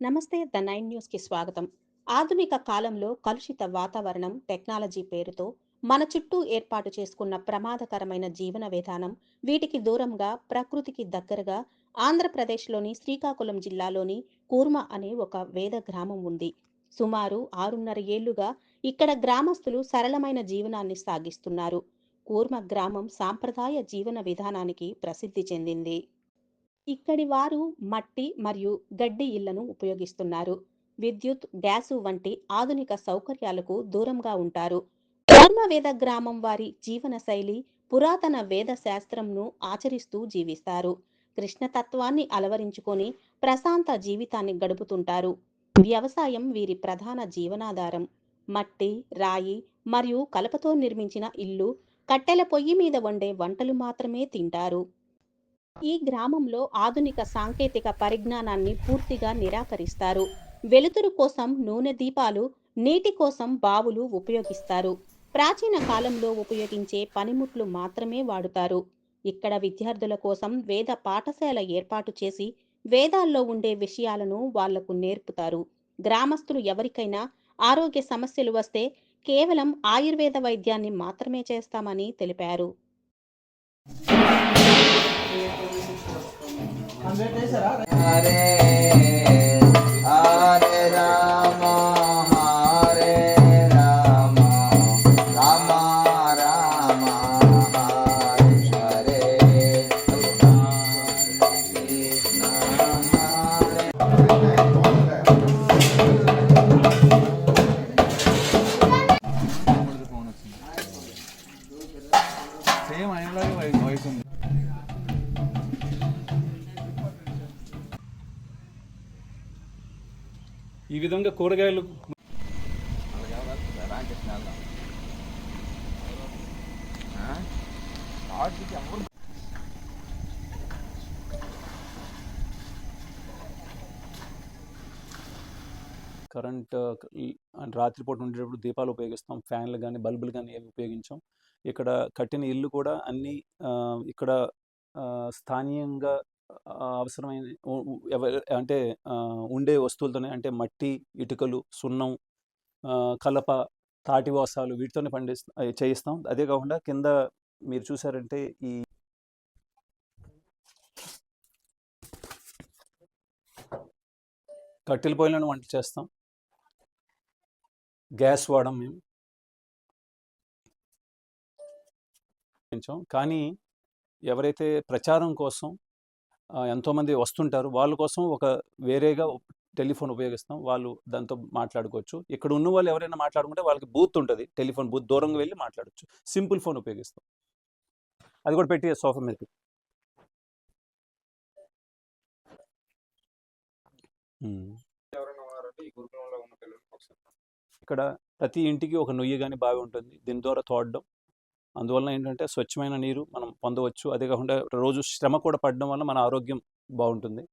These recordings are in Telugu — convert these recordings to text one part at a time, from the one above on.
నమస్తే ద నైన్ న్యూస్కి స్వాగతం. ఆధునిక కాలంలో కలుషిత వాతావరణం టెక్నాలజీ పేరుతో మన చుట్టూ ఏర్పాటు చేసుకున్న ప్రమాదకరమైన జీవన విధానం వీటికి దూరంగా ప్రకృతికి దగ్గరగా ఆంధ్రప్రదేశ్లోని శ్రీకాకుళం జిల్లాలోని కూర్మ అనే ఒక వేద గ్రామం ఉంది. సుమారు ఆరున్నర ఏళ్ళుగా ఇక్కడ గ్రామస్తులు సరళమైన జీవనాన్ని సాగిస్తున్నారు. కూర్మ గ్రామం సాంప్రదాయ జీవన విధానానికి ప్రసిద్ధి చెందింది. ఇక్కడి వారు మట్టి మరియు గడ్డి ఇళ్ళను ఉపయోగిస్తున్నారు. విద్యుత్ గ్యాసు వంటి ఆధునిక సౌకర్యాలకు దూరంగా ఉంటారు. కూర్మవేద గ్రామం వారి జీవన శైలి పురాతన వేద శాస్త్రంను ఆచరిస్తూ జీవిస్తారు. కృష్ణతత్వాన్ని అలవరించుకొని ప్రశాంత జీవితాన్ని గడుపుతుంటారు. వ్యవసాయం వీరి ప్రధాన జీవనాధారం. మట్టి రాయి మరియు కలపతో నిర్మించిన ఇల్లు కట్టెల పొయ్యి మీద వండే వంటలు మాత్రమే తింటారు. ఈ గ్రామంలో ఆధునిక సాంకేతిక పరిజ్ఞానాన్ని పూర్తిగా నిరాకరిస్తారు. వెలుతురు కోసం నూనె దీపాలు నీటి కోసం బావులు ఉపయోగిస్తారు. ప్రాచీన కాలంలో ఉపయోగించే పనిముట్లు మాత్రమే వాడుతారు. ఇక్కడ విద్యార్థుల కోసం వేద పాఠశాల ఏర్పాటు చేసి వేదాల్లో ఉండే విషయాలను వాళ్ళకు నేర్పుతారు. గ్రామస్తులు ఎవరికైనా ఆరోగ్య సమస్యలు వస్తే కేవలం ఆయుర్వేద వైద్యాన్ని మాత్రమే చేస్తామని తెలిపారు. హరే చేశారా ఈ విధంగా కూరగాయలు కరెంట్ రాత్రిపూట ఉండేటప్పుడు దీపాలు ఉపయోగిస్తాం. ఫ్యాన్లు కానీ బల్బులు కానీ ఏమి ఉపయోగించాం. ఇక్కడ కట్టిన ఇల్లు కూడా అన్నీ ఇక్కడ స్థానీయంగా అవసరమైన ఎవ- అంటే ఉండే వస్తువులతోనే అంటే మట్టి ఇటుకలు సున్నం కలప తాటివాసాలు వీటితోనే పండిస్తాం చేయిస్తాం. అదే కాకుండా కింద మీరు చూసారంటే ఈ కట్టెల పొయ్యిలను వంట చేస్తాం. గ్యాస్ వాడం మేము. పెంచాం కానీ ఎవరైతే ప్రచారం కోసం ఎంతోమంది వస్తుంటారు. వాళ్ళ కోసం ఒక వేరేగా టెలిఫోన్ ఉపయోగిస్తాం. వాళ్ళు దాంతో మాట్లాడుకోవచ్చు. ఇక్కడ ఉన్న వాళ్ళు ఎవరైనా మాట్లాడుకుంటే వాళ్ళకి బూత్ ఉంటుంది. టెలిఫోన్ బూత్ దూరంగా వెళ్ళి మాట్లాడచ్చు. సింపుల్ ఫోన్ ఉపయోగిస్తాం. అది కూడా పెట్టి సోఫా మీద పెట్టి. ఉమ్. ఎవరైనా ఉన్నారంటే ఈ గురుకులంలో ఉన్న పిల్లలు ఒకసారి. ఇక్కడ ప్రతి ఇంటికి ఒక నొయ్యి కానీ బావి ఉంటుంది. దీని ద్వారా తోడడం. అందువల్ల ఏంటంటే స్వచ్ఛమైన నీరు మనం పొందవచ్చు. అదే కాకుండా రోజు శ్రమ కూడా పడడం వల్ల మన ఆరోగ్యం బాగుంటుంది.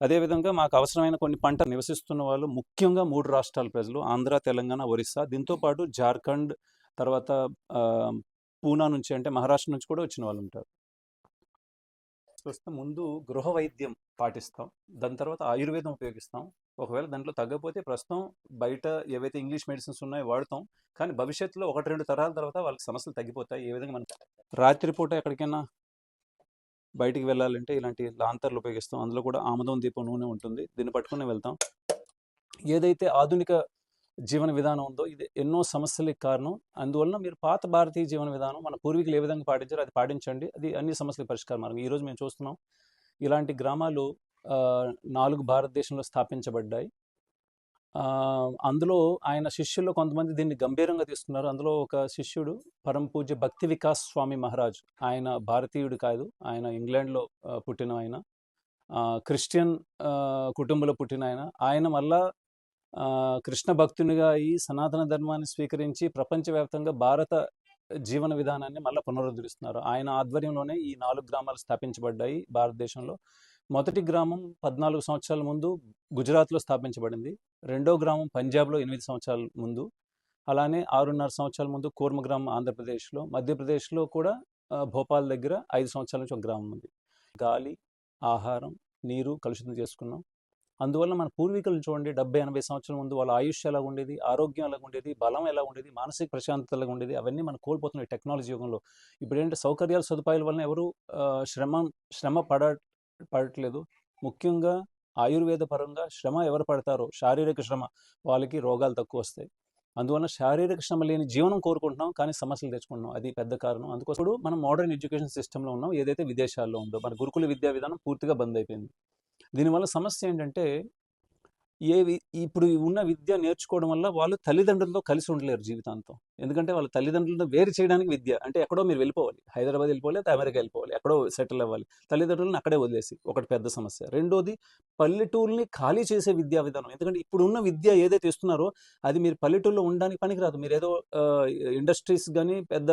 అదేవిధంగా మాకు అవసరమైన కొన్ని పంటలు నివసిస్తున్న వాళ్ళు ముఖ్యంగా మూడు రాష్ట్రాల ప్రజలు ఆంధ్ర తెలంగాణ ఒరిస్సా. దీంతో పాటు జార్ఖండ్ తర్వాత పూనా నుంచి అంటే మహారాష్ట్ర నుంచి కూడా వచ్చిన వాళ్ళు ఉంటారు. ప్రస్తుతం ముందు గృహ వైద్యం పాటిస్తాం. దాని తర్వాత ఆయుర్వేదం ఉపయోగిస్తాం. ఒకవేళ దాంట్లో తగ్గపోతే ప్రస్తుతం బయట ఏవైతే ఇంగ్లీష్ మెడిసిన్స్ ఉన్నాయో వాడతాం. కానీ భవిష్యత్తులో ఒకటి రెండు తరాల తర్వాత వాళ్ళకి సమస్యలు తగ్గిపోతాయి. ఏ విధంగా మనం రాత్రిపూట ఎక్కడికైనా బయటికి వెళ్ళాలంటే ఇలాంటి లాంతర్లు ఉపయోగిస్తాం. అందులో కూడా ఆముదం దీపం నూనె ఉంటుంది. దీన్ని పట్టుకుని వెళ్తాం. ఏదైతే ఆధునిక జీవన విధానం ఉందో ఇది ఎన్నో సమస్యలకు కారణం. అందువలన మీరు పాత భారతీయ జీవన విధానం మన పూర్వీకులు ఏ విధంగా పాటించారో అది పాటించండి. అది అన్ని సమస్యలకు పరిష్కారం మార్గం. ఈరోజు మేము చూస్తున్నాం ఇలాంటి గ్రామాలు నాలుగు భారతదేశంలో స్థాపించబడ్డాయి. అందులో ఆయన శిష్యుల్లో కొంతమంది దీన్ని గంభీరంగా తీసుకున్నారు. అందులో ఒక శిష్యుడు పరమ పూజ్య భక్తి వికాస్ స్వామి మహారాజ్. ఆయన భారతీయుడు కాదు ఆయన ఇంగ్లాండ్లో పుట్టిన ఆయన. క్రిస్టియన్ కుటుంబంలో పుట్టిన ఆయన. ఆయన మళ్ళా కృష్ణ భక్తునిగా అయి సనాతన ధర్మాన్ని స్వీకరించి ప్రపంచవ్యాప్తంగా భారత జీవన విధానాన్ని మళ్ళీ పునరుద్ధరిస్తున్నారు. ఆయన ఆధ్వర్యంలోనే ఈ నాలుగు గ్రామాలు స్థాపించబడ్డాయి భారతదేశంలో. మొదటి గ్రామం పద్నాలుగు సంవత్సరాల ముందు గుజరాత్లో స్థాపించబడింది. రెండో గ్రామం పంజాబ్లో ఎనిమిది సంవత్సరాల ముందు. అలానే ఆరున్నర సంవత్సరాల ముందు కూర్మ గ్రామం ఆంధ్రప్రదేశ్లో. మధ్యప్రదేశ్లో కూడా భోపాల్ దగ్గర ఐదు సంవత్సరాల నుంచి ఒక గ్రామం ఉంది. గాలి ఆహారం నీరు కలుషితం చేసుకున్నాం. అందువల్ల మన పూర్వీకులు చూడండి డెబ్బై ఎనభై సంవత్సరాల ముందు వాళ్ళ ఆయుష్ ఎలా ఉండేది ఆరోగ్యం ఎలా ఉండేది బలం ఎలా ఉండేది మానసిక ప్రశాంతత ఎలా ఉండేది అవన్నీ మనం కోల్పోతున్నాయి టెక్నాలజీ యుగంలో. ఇప్పుడు ఏంటంటే సౌకర్యాల సదుపాయాల వలన ఎవరు శ్రమ శ్రమ పడ పడట్లేదు. ముఖ్యంగా ఆయుర్వేద పరంగా శ్రమ ఎవరు పడతారో శారీరక శ్రమ వాళ్ళకి రోగాలు తక్కువ వస్తాయి. అందువల్ల శారీరక శ్రమ లేని జీవనం కోరుకుంటున్నాం కానీ సమస్యలు తెచ్చుకుంటున్నాం. అది పెద్ద కారణం. అందుకోసం మనం మోడర్న్ ఎడ్యుకేషన్ సిస్టంలో ఉన్నాం ఏదైతే విదేశాల్లో ఉందో మన గురుకుల విద్యా విధానం పూర్తిగా బంద్ అయిపోయింది. దీనివల్ల సమస్య ఏంటంటే ఏ ఇప్పుడు ఉన్న విద్య నేర్చుకోవడం వల్ల వాళ్ళు తల్లిదండ్రులతో కలిసి ఉండలేరు జీవితాంతం. ఎందుకంటే వాళ్ళ తల్లిదండ్రులను వేరు చేయడానికి విద్య అంటే ఎక్కడో మీరు వెళ్ళిపోవాలి. హైదరాబాద్ వెళ్ళిపోవాలి లేదా అమెరికా వెళ్ళిపోవాలి. ఎక్కడో సెటిల్ అవ్వాలి. తల్లిదండ్రులను అక్కడే వదిలేసి ఒకటి పెద్ద సమస్య. రెండోది పల్లెటూరుని ఖాళీ చేసే విద్యా విధానం. ఎందుకంటే ఇప్పుడు ఉన్న విద్య ఏదైతే ఇస్తున్నారో అది మీరు పల్లెటూరులో ఉండడానికి పనికిరాదు మీరు ఏదో ఇండస్ట్రీస్ కానీ పెద్ద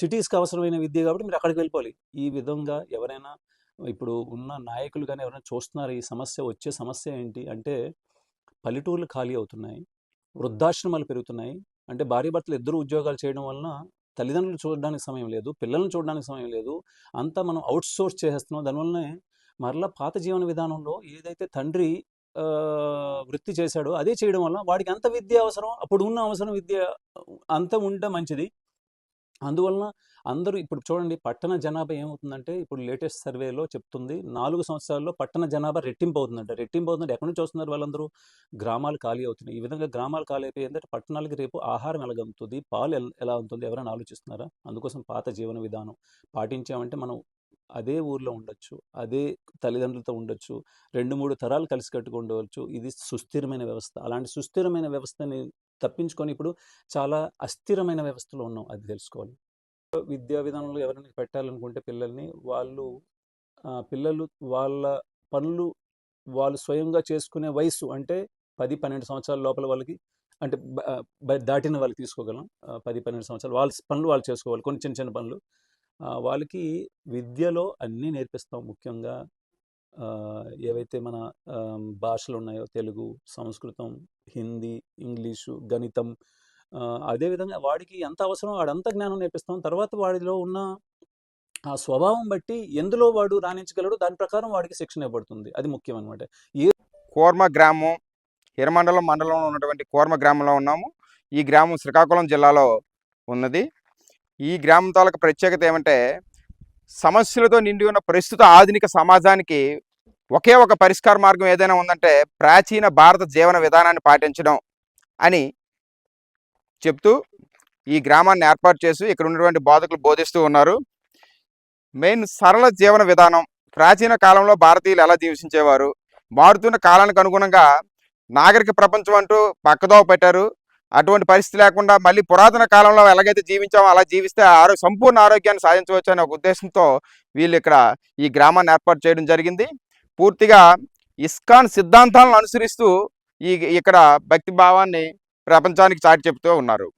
సిటీస్కి అవసరమైన విద్య కాబట్టి మీరు అక్కడికి వెళ్ళిపోవాలి. ఈ విధంగా ఎవరైనా ఇప్పుడు ఉన్న నాయకులు కానీ ఎవరైనా చూస్తున్నారు ఈ సమస్య వచ్చే సమస్య ఏంటి? అంటే పల్లెటూర్లు ఖాళీ అవుతున్నాయి వృద్ధాశ్రమాలు పెరుగుతున్నాయి. అంటే భార్యభర్తలు ఇద్దరు ఉద్యోగాలు చేయడం వలన తల్లిదండ్రులు చూడడానికి సమయం లేదు పిల్లల్ని చూడడానికి సమయం లేదు. అంతా మనం అవుట్ సోర్స్ చేసేస్తున్నాం దానివల్లనే మరలా పాత జీవన విధానంలో ఏదైతే తండ్రి వృత్తి చేశాడో అదే చేయడం వల్ల వాడికి ఎంత విద్య అవసరం అప్పుడు ఉన్న అవసరం విద్య అంత ఉంటే మంచిది. అందువలన అందరూ ఇప్పుడు చూడండి పట్టణ జనాభా ఏమవుతుందంటే ఇప్పుడు లేటెస్ట్ సర్వేలో చెప్తుంది నాలుగు సంవత్సరాల్లో పట్టణ జనాభా రెట్టింపు అవుతుందంట. రెట్టింపు అవుతుందంటే ఎక్కడి నుంచి వస్తున్నారు వాళ్ళందరూ? గ్రామాలు ఖాళీ అవుతున్నాయి. ఈ విధంగా గ్రామాలు ఖాళీ అయిపోయి ఏంటంటే పట్టణాలకి రేపు ఆహారం ఎలా ఎలాగంతుంది పాలు ఎలా ఉంటుంది? ఎవరైనా ఆలోచిస్తున్నారా? అందుకోసం పాత జీవన విధానం పాటించామంటే మనం అదే ఊర్లో ఉండొచ్చు అదే తల్లిదండ్రులతో ఉండొచ్చు రెండు మూడు తరాలు కలిసి కట్టుకుండవచ్చు ఇది సుస్థిరమైన వ్యవస్థ. అలాంటి సుస్థిరమైన వ్యవస్థని తప్పించుకొని ఇప్పుడు చాలా అస్థిరమైన వ్యవస్థలో ఉన్నాం అది తెలుసుకోవాలి. విద్యా విధానంలో ఎవరైనా పెట్టాలనుకుంటే పిల్లల్ని వాళ్ళు పిల్లలు వాళ్ళ పనులు వాళ్ళు స్వయంగా చేసుకునే వయసు అంటే పది పన్నెండు సంవత్సరాల లోపల వాళ్ళకి అంటే దాటిన వాళ్ళకి తీసుకోగలం. పది పన్నెండు సంవత్సరాలు వాళ్ళ పనులు వాళ్ళు చేసుకోవాలి. కొన్ని చిన్న చిన్న పనులు. వాళ్ళకి విద్యలో అన్నీ నేర్పిస్తాం ముఖ్యంగా. ఏవైతే మన భాషలు ఉన్నాయో తెలుగు సంస్కృతం హిందీ ఇంగ్లీషు గణితం అదేవిధంగా వాడికి ఎంత అవసరం వాడంత జ్ఞానం నేర్పిస్తాం. తర్వాత వాడిలో ఉన్న ఆ స్వభావం బట్టి ఎందులో వాడు రాణించగలడు దాని ప్రకారం వాడికి శిక్షణ ఇవ్వబడుతుంది. అది ముఖ్యం అనమాట కోర్మ గ్రామం హిరమండలం మండలంలో ఉన్నటువంటి కోర్మ గ్రామంలో ఉన్నాము. ఈ గ్రామం శ్రీకాకుళం జిల్లాలో ఉన్నది. ఈ గ్రామం తాలూకు ప్రత్యేకత ఏమంటే సమస్యలతో నిండి ఉన్న ప్రస్తుత ఆధునిక సమాజానికి ఒకే ఒక పరిష్కార మార్గం ఏదైనా ఉందంటే ప్రాచీన భారత జీవన విధానాన్ని పాటించడం అని చెప్తూ ఈ గ్రామాన్ని ఏర్పాటు చేసి ఇక్కడ ఉన్నటువంటి బోధకులు బోధిస్తూ ఉన్నారు. మెయిన్ సరళ జీవన విధానం ప్రాచీన కాలంలో భారతీయులు ఎలా జీవించేవారు మారుతున్న కాలానికి అనుగుణంగా నాగరిక ప్రపంచం అంటూ పక్కదోవ పెట్టారు. అటువంటి పరిస్థితి లేకుండా మళ్ళీ పురాతన కాలంలో ఎలాగైతే జీవించామో అలా జీవిస్తే ఆరో సంపూర్ణ ఆరోగ్యాన్ని సాధించవచ్చు అనే ఒక ఉద్దేశంతో వీళ్ళు ఇక్కడ ఈ గ్రామాన్ని ఏర్పాటు చేయడం జరిగింది. పూర్తిగా ఇస్కాన్ సిద్ధాంతాలను అనుసరిస్తూ ఈ ఇక్కడ భక్తి భావాన్ని ప్రపంచానికి చాటి చెబుతూ ఉన్నారు.